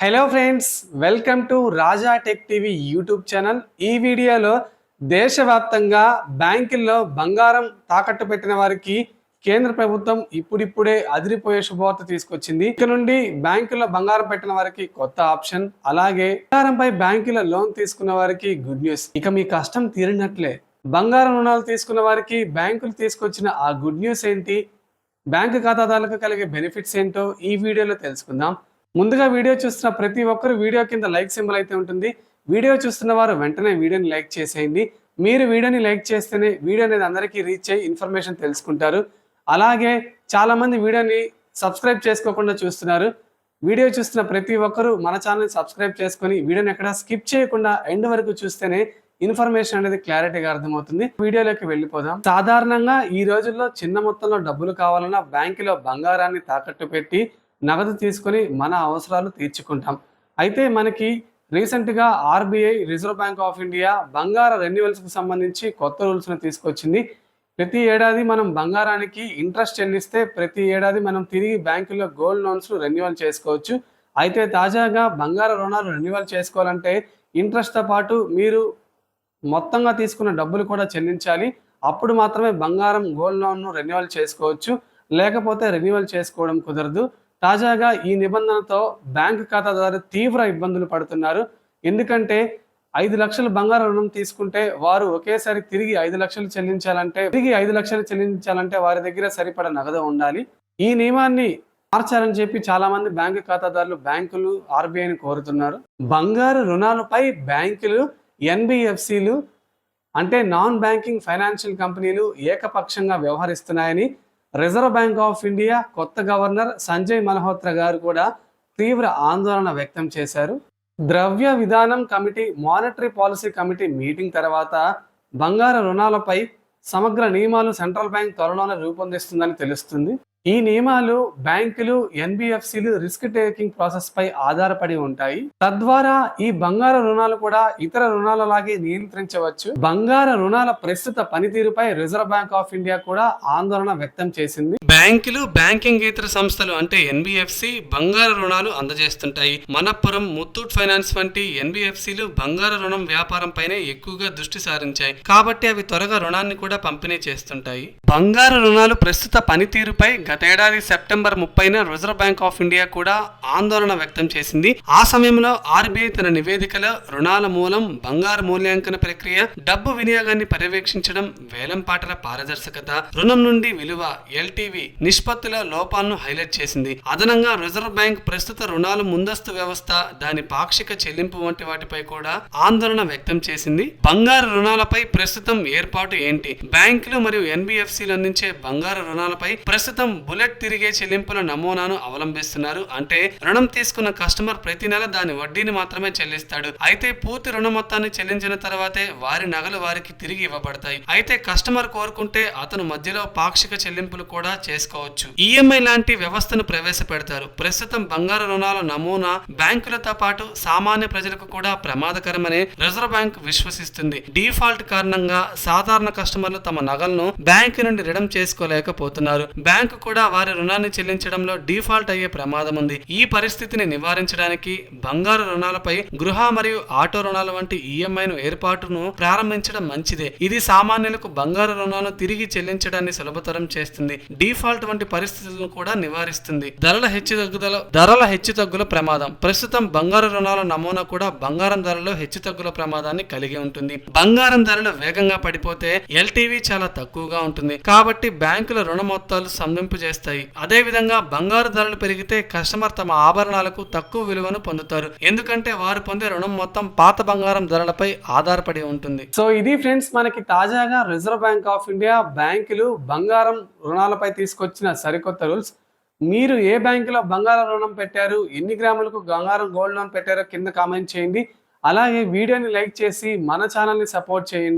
Hello friends welcome to Raja tech TV YouTube channel ఈ వీడియోలో దేశవ్యాప్తంగా బ్యాంకుల్లో బంగారం తాకట్టు పెట్టిన వారికి కేంద్ర ప్రభుత్వం ఇప్పుడిప్పుడే అదిరిపోయే శుభవార్త తీసుకొచ్చింది. ఇక నుండి బ్యాంకుల్లో బంగారం పెట్టిన వారికి కొత్త ఆప్షన్ అలాగే బంగారంపై బ్యాంకుల లోన్ తీసుకున్న వారికి గుడ్ న్యూస్ ఇక మీ కష్టం తీరినట్లే. బంగారం రుణాలు తీసుకున్న వారికి బ్యాంకులు తీసుకొచ్చిన ఆ గుడ్ న్యూస్ ఏంటి? బ్యాంకు ఖాతాదారులకు కలిగే బెనిఫిట్స్ ఏంటో ఈ వీడియోలో తెలుసుకుందాం. ముందుగా వీడియో చూస్తున్న ప్రతి ఒక్కరు వీడియో కింద లైక్ సింబల్ అయితే ఉంటుంది. వీడియో చూస్తున్న వారు వెంటనే వీడియోని లైక్ చేసేయండి. మీరు వీడియోని లైక్ చేస్తేనే వీడియో అనేది అందరికీ రీచ్ అయ్యి ఇన్ఫర్మేషన్ తెలుసుకుంటారు. అలాగే చాలామంది వీడియోని సబ్స్క్రైబ్ చేసుకోకుండా చూస్తున్నారు. వీడియో చూస్తున్న ప్రతి ఒక్కరూ మన ఛానల్ని సబ్స్క్రైబ్ చేసుకొని వీడియోని ఎక్కడ స్కిప్ చేయకుండా ఎండ్ వరకు చూస్తేనే ఇన్ఫర్మేషన్ అనేది క్లారిటీగా అర్థమవుతుంది. వీడియోలోకి వెళ్ళిపోదాం. సాధారణంగా ఈ రోజుల్లో చిన్న మొత్తంలో డబ్బులు కావాలన్నా బ్యాంకులో బంగారాన్ని తాకట్టు పెట్టి నగదు తీసుకొని మన అవసరాలు తీర్చుకుంటాం. అయితే మనకి రీసెంట్గా RBI reserve bank of India బంగార రెన్యువల్స్కి సంబంధించి కొత్త రూల్స్ను తీసుకొచ్చింది. ప్రతి ఏడాది మనం బంగారానికి ఇంట్రెస్ట్ చెల్లిస్తే ప్రతి ఏడాది మనం తిరిగి బ్యాంకులో గోల్డ్ లోన్స్ను రెన్యువల్ చేసుకోవచ్చు. అయితే తాజాగా బంగార రుణాలు రెన్యువల్ చేసుకోవాలంటే ఇంట్రెస్ట్తో పాటు మీరు మొత్తంగా తీసుకున్న డబ్బులు కూడా చెల్లించాలి. అప్పుడు మాత్రమే బంగారం గోల్డ్ లోన్ను రెన్యువల్ చేసుకోవచ్చు. లేకపోతే రెన్యువల్ చేసుకోవడం కుదరదు. తాజాగా ఈ నిబంధనతో బ్యాంకు ఖాతాదారు తీవ్ర ఇబ్బందులు పడుతున్నారు. ఎందుకంటే ఐదు లక్షల బంగారు రుణం తీసుకుంటే వారు ఒకేసారి తిరిగి ఐదు లక్షలు చెల్లించాలంటే తిరిగి ఐదు లక్షలు చెల్లించాలంటే వారి దగ్గర సరిపడ నగదు ఉండాలి. ఈ నియమాన్ని మార్చాలని చెప్పి చాలా మంది బ్యాంకు ఖాతాదారులు బ్యాంకులు ఆర్బీఐని కోరుతున్నారు. బంగారు రుణాలపై బ్యాంకులు ఎన్బిఎఫ్సిలు అంటే నాన్ బ్యాంకింగ్ ఫైనాన్షియల్ కంపెనీలు ఏకపక్షంగా వ్యవహరిస్తున్నాయని రిజర్వ్ బ్యాంక్ ఆఫ్ ఇండియా కొత్త గవర్నర్ సంజయ్ మల్హోత్రా గారు కూడా తీవ్ర ఆందోళన వ్యక్తం చేశారు. ద్రవ్య విధానం committee monetary policy committee meeting తర్వాత బంగారు రుణాలపై సమగ్ర నియమాలు సెంట్రల్ బ్యాంక్ త్వరలోనే రూపొందిస్తుందని తెలుస్తుంది. ఈ నియమాలు బ్యాంకులు ఎన్బిఎఫ్సిలు రిస్క్ టేకింగ్ ప్రాసెస్ పై ఆధారపడి ఉంటాయి. తద్వారా ఈ బంగారు రుణాలు కూడా ఇతర రుణాలలాగే నియంత్రించవచ్చు. బంగార రుణాల ప్రస్తుత పనితీరుపై రిజర్వ్ బ్యాంక్ ఆఫ్ ఇండియా కూడా ఆందోళన వ్యక్తం చేసింది. బ్యాంకులు బ్యాంకింగ్ ఇతర సంస్థలు అంటే ఎన్బిఎఫ్సి బంగారు రుణాలు అందజేస్తుంటాయి. మనప్పురం ముత్తూట్ ఫైనాన్స్ వంటి ఎన్బిఎఫ్సిలు బంగారు రుణం వ్యాపారం పైనే ఎక్కువగా దృష్టి సారించాయి. కాబట్టి అవి త్వరగా రుణాన్ని కూడా పంపిణీ చేస్తుంటాయి. బంగారు రుణాలు ప్రస్తుత పనితీరుపై గతేడాది సెప్టెంబర్ ముప్పైన రిజర్వ్ బ్యాంక్ ఆఫ్ ఇండియా కూడా ఆందోళన వ్యక్తం చేసింది. ఆ సమయంలో ఆర్బీఐ తన నివేదికలో రుణాల మూలం బంగారు మూల్యాంకన ప్రక్రియ డబ్బు వినియోగాన్ని పర్యవేక్షించడం వేలంపాటల పారదర్శకత. రుణం నుండి విలువ ఎల్టీవీ నిష్పత్తుల లోపాలను హైలైట్ చేసింది. అదనంగా రిజర్వ్ బ్యాంక్ ప్రస్తుత రుణాలు ముందస్తు వ్యవస్థ దాని పాక్షిక చెల్లింపు వంటి వాటిపై కూడా ఆందోళన వ్యక్తం చేసింది. బంగారు రుణాలపై ప్రస్తుతం ఏర్పాటు ఏంటి? బ్యాంకులు మరియు ఎన్బిఎఫ్సిలు అందించే బంగారు రుణాలపై ప్రస్తుతం బుల్లెట్ తిరిగే చెల్లింపుల నమూనాను అవలంబిస్తున్నారు. అంటే రుణం తీసుకున్న కస్టమర్ ప్రతి నెల దాని వడ్డీని మాత్రమే చెల్లిస్తాడు. అయితే పూర్తి రుణ మొత్తాన్ని చెల్లించిన తర్వాతే వారి నగలు వారికి తిరిగి ఇవ్వబడతాయి. అయితే కస్టమర్ కోరుకుంటే అతను మధ్యలో పాక్షిక చెల్లింపులు కూడా చేసుకోవచ్చు. ఈఎంఐ లాంటి వ్యవస్థను ప్రవేశపెడతారు. ప్రస్తుతం బంగారు రుణాల నమూనా బ్యాంకులతో పాటు సామాన్య ప్రజలకు కూడా ప్రమాదకరమని రిజర్వ్ బ్యాంక్ విశ్వసిస్తుంది. డిఫాల్ట్ కారణంగా సాధారణ కస్టమర్లు తమ నగలను బ్యాంకు నుండి రిడం చేసుకోలేకపోతున్నారు. బ్యాంకు కూడా వారి రుణాన్ని చెల్లించడంలో డిఫాల్ట్ అయ్యే ప్రమాదం ఉంది. ఈ పరిస్థితిని నివారించడానికి బంగారు రుణాలపై గృహ మరియు ఆటో రుణాల వంటి ఈఎంఐను ఏర్పాటును ప్రారంభించడం మంచిదే. ఇది సామాన్యులకు బంగారు రుణాలను తిరిగి చెల్లించడాన్ని సులభతరం చేస్తుంది. డిఫాల్ట్ వంటి పరిస్థితులను కూడా నివారిస్తుంది. ధరల హెచ్చుతగ్గుదల ధరల హెచ్చుతగ్గుల ప్రమాదం. ప్రస్తుతం బంగారు రుణాల నమూనా కూడా బంగారం ధరలో హెచ్చుతగ్గుల ప్రమాదాన్ని కలిగి ఉంటుంది. బంగారం ధరలు వేగంగా పడిపోతే ఎల్టీవీ చాలా తక్కువగా ఉంటుంది. కాబట్టి బ్యాంకుల రుణ మొత్తాలు సంధింపు చేస్తాయి అదే విధంగా బంగారు ధరలు పెరిగితే కస్టమర్ తమ ఆభరణాలకు తక్కువ విలువను పొందుతారు. ఎందుకంటే వారు పొందే రుణం మొత్తం పాత బంగారం ధరలపై ఆధారపడి ఉంటుంది. సో ఇది ఫ్రెండ్స్ మనకి తాజాగా రిజర్వ్ బ్యాంక్ ఆఫ్ ఇండియా బ్యాంకులు బంగారం రుణాలపై తీసుకొచ్చిన సరికొత్త రూల్స్. మీరు ఏ బ్యాంకులో బంగారం రుణం పెట్టారు ఎన్ని గ్రాములకు బంగారం గోల్డ్ లోన్ పెట్టారో కింద కామెంట్ చేయండి. అలాగే వీడియోని లైక్ చేసి మన ఛానల్ని సపోర్ట్ చేయండి.